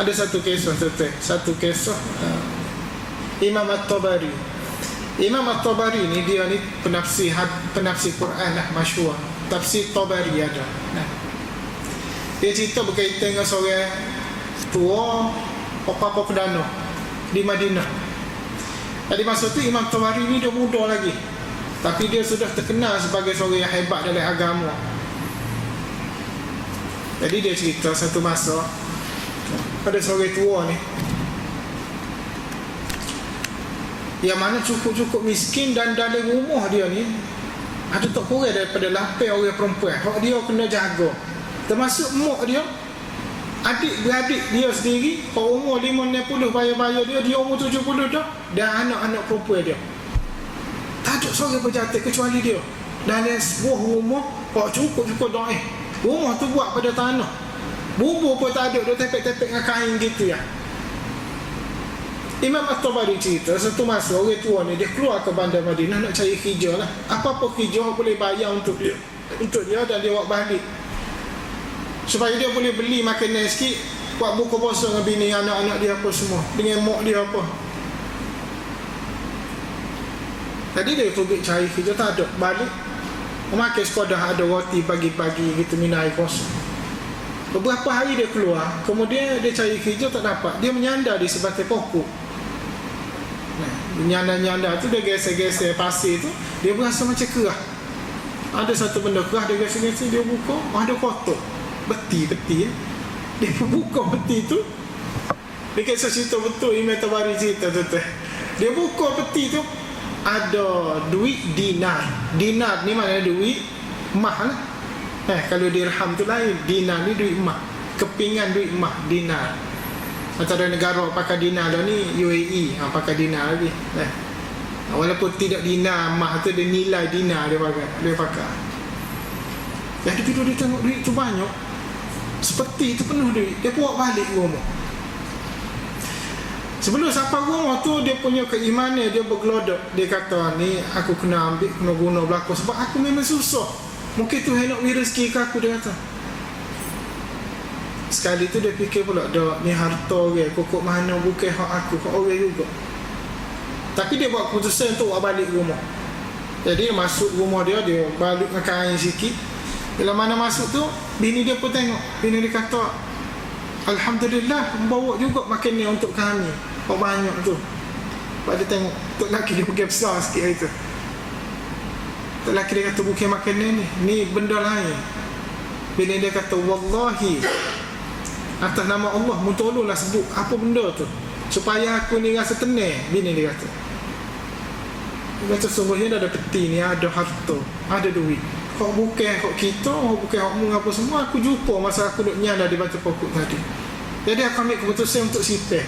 Ada satu kisah tu Satu kisah uh, Imam At-Tabari Imam At-Tabari ni dia ni penafsir penafsir Quran lah masyhur. Tafsir Tabari ada. Nah. Dia cerita berkaitan dengan seorang tua apa-apa perdana di Madinah. Jadi masa tu Imam Tabari ni dia muda lagi. Tapi dia sudah terkenal sebagai seorang yang hebat dalam agama. Jadi dia cerita satu masa ada seorang tua ni. Yang mana cukup-cukup miskin dan dalam rumah dia ni ada tak kurang daripada lapar orang perempuan. Hak dia kena jaga. Termasuk mak dia adik-beradik dia sendiri hak umur 50 bayar-bayar dia dia umur 70 dah dan anak-anak perempuan dia. Tak ada seorang berjata kecuali dia. Dalam sebuah rumah hak cukup-cukup doa. Rumah tu buat pada tanah bubur pun tak ada dia tepek-tepek dengan kain gitu ya Imam At-Tabari cerita satu masa orang tua ni dia keluar ke bandar Madinah nak cari hijau lah. Apa-apa hijau boleh bayar untuk dia. Untuk dia dan dia buat balik. Supaya dia boleh beli makanan sikit buat buka puasa dengan bini anak-anak dia apa semua. Dengan mak dia apa. Tadi dia pergi cari hijau tak ada. Balik. Memakai sekolah ada roti pagi-pagi gitu minum air kosong. Beberapa hari dia keluar Kemudian dia cari hijau tak dapat. Dia menyandar di sebatai pokok. Nyanda-nyanda tu dia geser-geser pasir tu dia berasa macam kerah. Ada satu benda kerah dia geser-geser dia buka ada kotak beti-beti eh. dia buka beti tu. Dia kisah cerita betul Imam Tabari cerita tu tu. Dia buka peti tu ada duit dinar. Dinar ni mana duit mah lah eh, kalau dirham tu lain. Dinar ni duit mah kepingan duit mah dinar antara negara pakai dinar dah ni UAE ha, pakai dinar lagi. Eh. walaupun tidak dinar mah tu dia nilai dinar dia pakai dia pakai. Jadi bila dia tengok duit tu banyak seperti itu penuh duit. Dia buat balik rumah sebelum sampai rumah tu dia punya keimanan dia bergelodok dia kata ni aku kena ambil kena guna belakang. Sebab aku memang susah mungkin tu nak beri rezeki ke aku dia kata. Sekali tu dia fikir pula Dah ni harta orang Kokok mana bukan hak aku Hak orang juga. Tapi dia buat keputusan Untuk buat balik rumah. Jadi masuk rumah dia Dia balik dengan kain sikit. Bila mana masuk tu Bini dia pun tengok. Bini dia kata Alhamdulillah Membawa juga makan ni untuk kami. Hak banyak tu. Sebab dia tengok Tok lelaki dia pergi besar sikit hari tu lelaki dia kata Bukan makan ni Ni. Benda lain. Bini dia kata Wallahi atas nama Allah mu tolonglah sebut apa benda tu. Supaya aku ni rasa tenang. Bini dia kata. Dia kata sungguhnya dah ada peti ni ada harta ada duit. Kau bukan kau kita kau bukan kau mu apa semua. Aku jumpa masa aku duduk nyala di batu pokok tadi. Jadi aku ambil keputusan untuk sipeh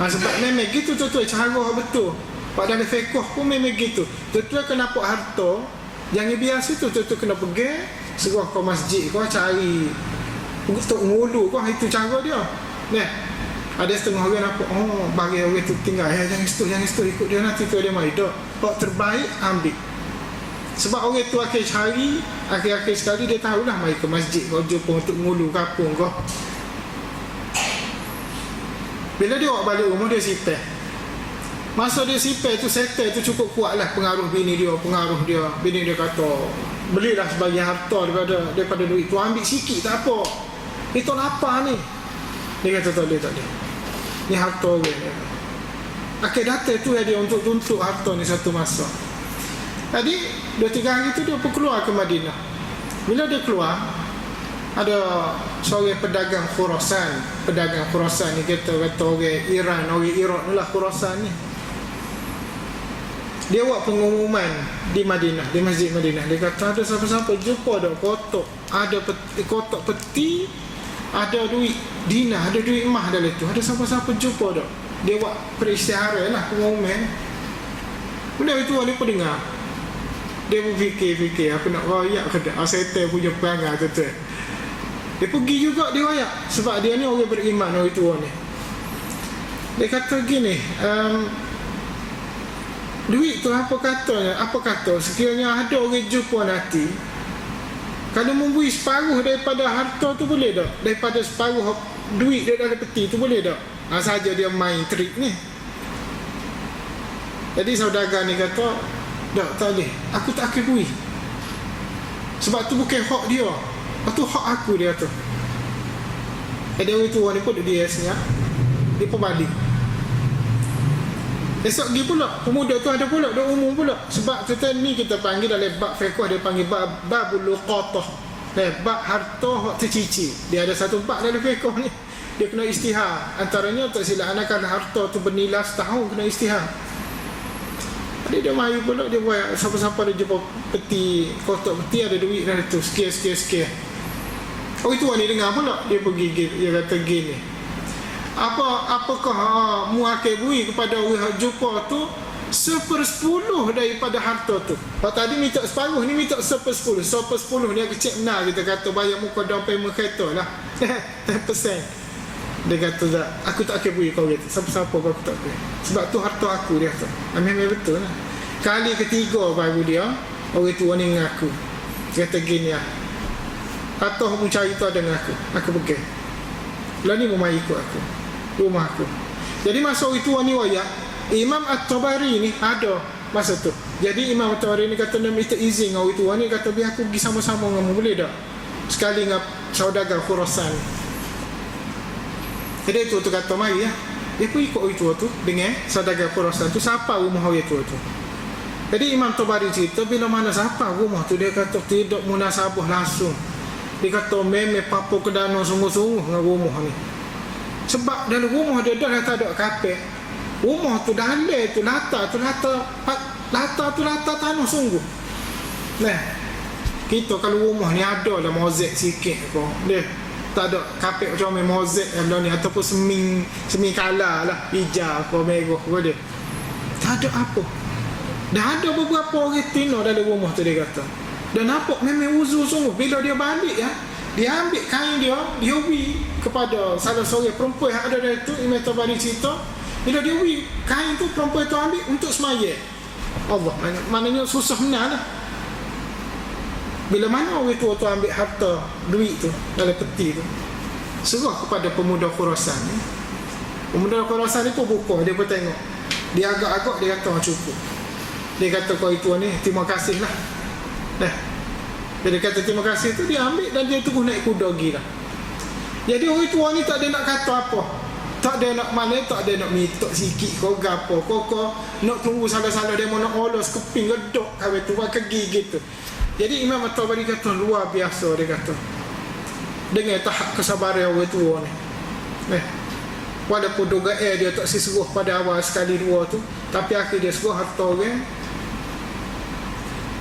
ha, sebab memang gitu tu tu cara betul. Pada dalam fiqh pun memang gitu. Tu tu kenapa harta yang biasa tu tu tu kena pergi serah kau masjid kau cari untuk ngulu kau itu cara dia. Nah ada setengah orang nampak oh bagi orang tu tinggal ya jangan situ jangan situ ikut dia nanti tu dia mai dok. Kau terbaik ambil. Sebab orang tu akhir cari akhir-akhir sekali dia tahulah mai ke masjid kau jumpa untuk ngulu kapung kau. Bila dia balik rumah dia sipeh Masa dia sipeh tu settle tu cukup kuat lah pengaruh bini dia, pengaruh dia. Bini dia kata, belilah sebagian harta daripada daripada duit tu, ambil sikit tak apa. Itu apa ni? Dia kata tak boleh, tak boleh. Ni harta orang. Akhir datang tu dia untuk tuntut harta ni satu masa. Jadi, dua tiga hari tu dia pun keluar ke Madinah. Bila dia keluar, ada seorang pedagang Khurasan. Pedagang Khurasan ni kata, kata orang Iran, orang Iraq ni lah Khurasan ni. Dia buat pengumuman di Madinah, di Masjid Madinah. Dia kata ada siapa-siapa jumpa ada kotak, ada peti, kotak peti ada duit dinar, ada duit emas dalam tu. Ada siapa-siapa jumpa tak? Dia buat peristiara lah, pengumuman. Benda itu dia pun dengar. Dia pun fikir-fikir, aku nak royak ke tak? Asetel punya perangai tu tu. Dia pergi juga dia royak. Sebab dia ni orang beriman, orang tua ni. Dia kata gini, um, duit tu apa katanya? Apa kata? Sekiranya ada orang jumpa nanti, kalau memberi separuh daripada harta tu boleh tak? Daripada separuh duit dia dalam peti tu boleh tak? Ha, saja dia main trik ni. Jadi saudagar ni kata, tak, tak boleh. Aku tak akui. Sebab tu bukan hak dia. Itu hak aku dia tu. Jadi orang tua ni pun dia senyap. Dia pun balik. Esok pergi pula. Pemuda tu ada pula Dia umum pula. Sebab kita ni kita panggil dalam bab fiqh Dia panggil bab babul luqatah. Eh, Bab harta hak tercici Dia ada satu bab dalam fiqh ni. Dia kena istihar. Antaranya tak silap anakan harta tu bernilai setahun Kena istihar. Jadi dia mahu pula Dia buat siapa-siapa dia jumpa peti Kotak peti ada duit dah tu. Sekian Oh itu ni dengar pula. Dia pergi Dia kata gini apa apakah uh, muakil bui kepada orang jumpa tu sepersepuluh daripada harta tu? Kalau tadi minta separuh ni minta sepersepuluh. Sepersepuluh ni kecil benar kita kata bayar muka dan payment kereta lah. 10% dia kata tak aku tak akan bui kau kata siapa-siapa aku tak bui. Sebab tu harta aku dia kata. Ambil betul lah. Kali ketiga baru dia orang tua ni mengaku dia kata gini lah. Kata mencari tu ada dengan aku. Aku pergi. Lah ni mau ikut aku rumah aku. Jadi masa itu ni wayak Imam At-Tabari ni ada masa tu. Jadi Imam At-Tabari ni kata nak minta izin dengan itu. Ni kata biar aku pergi sama-sama dengan boleh tak? Sekali dengan saudagar Khurasan. Jadi itu tu kata mari ya. Dia pun ikut itu tu dengan saudagar Khurasan tu siapa rumah itu tu? Jadi Imam Tabari cerita bila mana siapa rumah tu dia kata tidak munasabah langsung. Dia kata meme papo kedana sungguh-sungguh dengan rumah ni sebab dalam rumah dia dah tak ada kapek. Rumah tu dah halal tu lata tu lata lata tu lata tanah sungguh. Nah. Kita kalau rumah ni ada lah mozaik sikit ko. Dia tak ada kapek macam main mozaik yang ni ataupun seming seming kala lah hijau ko merah ko dia. Tak ada apa. Dah ada beberapa orang tino dalam rumah tu dia kata. Dan nampak memang uzur sungguh bila dia balik ya dia ambil kain dia dia ubi kepada salah seorang perempuan yang ada dari itu Imam Tabari cerita bila dia ubi kain tu perempuan itu ambil untuk semaya. Allah maknanya susah benar lah. Bila mana orang tua tu ambil harta duit tu dalam peti tu serah kepada pemuda Khurasan ni pemuda Khurasan ni pun buka dia pun tengok. Dia agak-agak dia kata cukup. Dia kata kau itu ni terima kasih lah. Dah. Dia kata terima kasih tu dia ambil dan dia terus naik kuda pergi lah. Jadi orang tua ni tak ada nak kata apa. Tak ada nak mana, tak ada nak minta sikit kau gapo. Kau nak tunggu salah-salah dia nak olos keping gedok kawin tu pakai gigi gitu. Jadi Imam At-Tabari kata luar biasa dia kata. Dengan tahap kesabaran orang tua ni. Eh. Walaupun doga air dia tak sesuruh pada awal sekali dua tu Tapi akhir dia seruh harta orang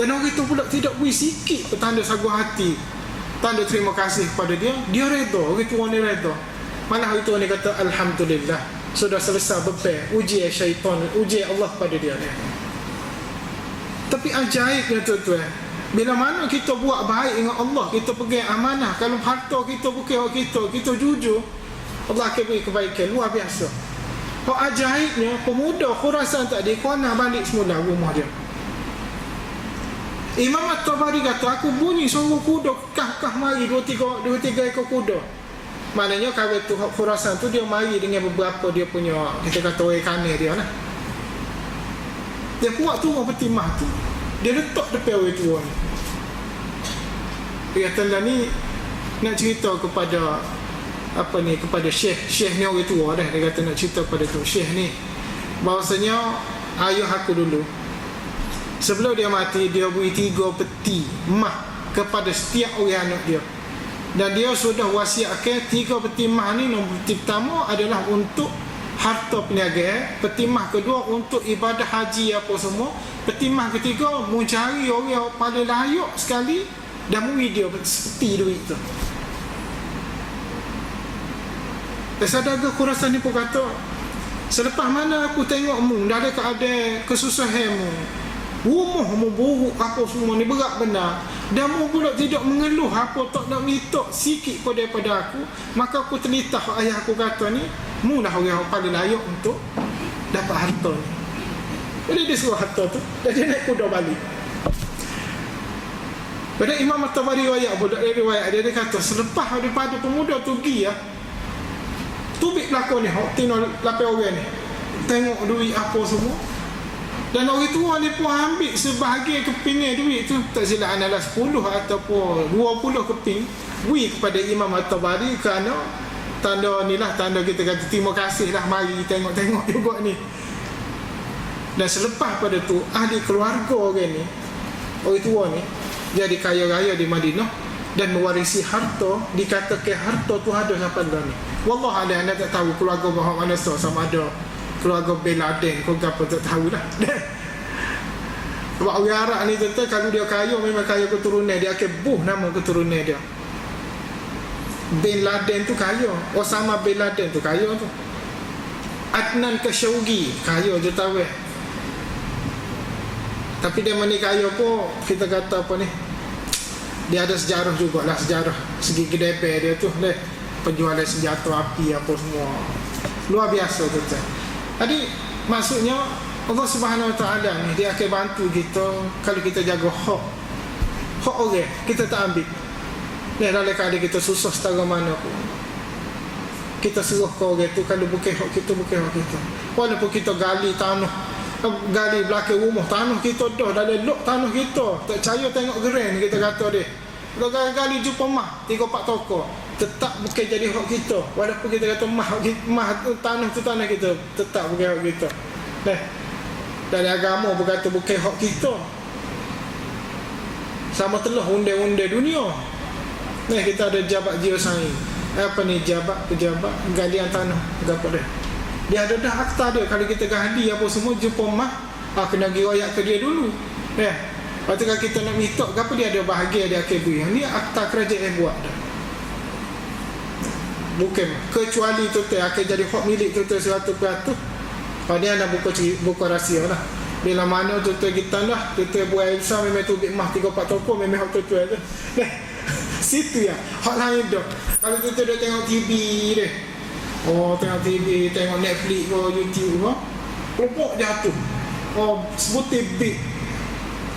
dan orang itu pula tidak beri sikit petanda sagu hati Tanda terima kasih kepada dia. Dia reda, orang itu orang reda. Mana hari itu orang kata Alhamdulillah. Sudah selesai bepe Uji syaitan, uji Allah pada dia ni. Tapi ajaibnya tuan-tuan. Bila mana kita buat baik dengan Allah Kita pergi amanah. Kalau harta kita bukan orang kita Kita jujur Allah akan beri kebaikan. Luar biasa. Kau ajaibnya Pemuda Khurasan tadi Kau nak balik semula rumah dia. Imam At-Tabari kata aku bunyi sungguh kuda kah-kah mari dua tiga dua tiga ekor kuda. Maknanya kalau tu Khurasan tu dia mari dengan beberapa dia punya kita kata orang kanan dia lah. Dia buat tu orang petimah tu. Dia letak depan orang tua ni. Dia kata lah ni nak cerita kepada apa ni kepada syekh syekh ni orang tua dah dia kata nak cerita kepada tu syekh ni bahawasanya ayah aku dulu Sebelum dia mati Dia beri tiga peti Mah Kepada setiap orang anak dia. Dan dia sudah wasiatkan Tiga peti mah ni. Nombor peti pertama adalah untuk Harta peniaga Peti mah kedua Untuk ibadah haji apa semua. Peti mah ketiga Mencari orang yang paling layak sekali Dan beri dia peti duit tu. Sadar kurasan ni pun kata Selepas mana aku tengok mu Dah ada keadaan kesusahan mu Rumah mu buruk apa semua ni berat benar. Dan mu pula tidak mengeluh apa tak nak minta sikit pada daripada aku. Maka aku telitah ayah aku kata ni Mu lah orang yang paling layak untuk dapat harta ni. Jadi dia suruh harta tu Dan dia naik kuda balik. Pada Imam At-Tabari riwayat pula riwayat dia, dia kata selepas daripada pemuda tu pergi ya, Tubik pelakon ni Hak tino lapan orang ni Tengok duit apa semua dan orang tua ni pun ambil sebahagian kepingin duit tu. Tak silap adalah 10 ataupun 20 keping Beri kepada Imam At-Tabari kerana Tanda ni lah, tanda kita kata terima kasih lah Mari tengok-tengok juga ni. Dan selepas pada tu Ahli keluarga orang ni Orang tua ni Jadi kaya raya di Madinah Dan mewarisi harta Dikatakan harta tu ada sampai dalam ni. Wallah ada anda tak tahu keluarga Muhammad Nasr sama ada keluarga Bin Laden kau apa tak tahu lah. Sebab orang Arab ni tentu kalau dia kaya memang kaya keturunan dia. Akan buh nama keturunan dia. Bin Laden tu kaya. Osama Bin Laden tu kaya tu. Adnan Khashoggi kaya je tahu eh. Tapi dia mana kaya pun kita kata apa ni? Dia ada sejarah jugalah sejarah segi kedepe dia tu leh. Penjualan senjata api apa semua. Luar biasa tu jadi maksudnya Allah Subhanahu Wa Taala ni dia akan bantu kita kalau kita jaga hak hak orang kita tak ambil. Dan dalam keadaan kita susah setara mana pun kita suruh ke orang tu kalau bukan hak kita bukan hak kita. Walaupun kita gali tanah gali belakang rumah tanah kita dah dalam lok tanah kita tak percaya tengok geren kita kata dia gali jumpa mah tiga empat toko. Tetap bukan jadi hak kita. Walaupun kita kata mah mah tanah tu tanah kita tetap bukan hak kita. Nah dari agama berkata bukan hak kita. Sama telah unde-unde dunia. Nah kita ada jabat geosains apa ni jabat pejabat galian tanah apa dia. Dia ada dah akta dia. Kalau kita gali apa semua jumpa mah ah, kena pergi ke dia dulu. Ya Lepas tu kalau kita nak minta apa dia ada bahagia dia akan beri ni akta kerajaan yang buat dah. Bukan. Kecuali tu tu akan jadi hak milik tu tu seratus peratus. Pada anda buka buka rahsia lah. Bila mana tu tu kita lah tu tu buat Elsa memang tu bik mah tiga empat toko memang hak tu tu. Aja situ ya hak lain dah kalau tu tu dah tengok TV deh oh tengok TV tengok Netflix ke YouTube ke kelompok jatuh. Oh sebutin big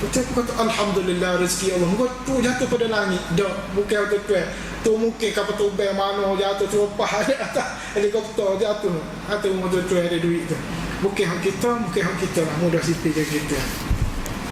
Kita kata Alhamdulillah rezeki Allah. Kau tu jatuh pada langit. Dah bukan tu tu tu mungkin kapal tubel mana jatuh teropah ada atas helikopter jatuh. Atau motor tu ada duit tu. Bukan hak kita bukan hak kita lah. Mudah sipil je kita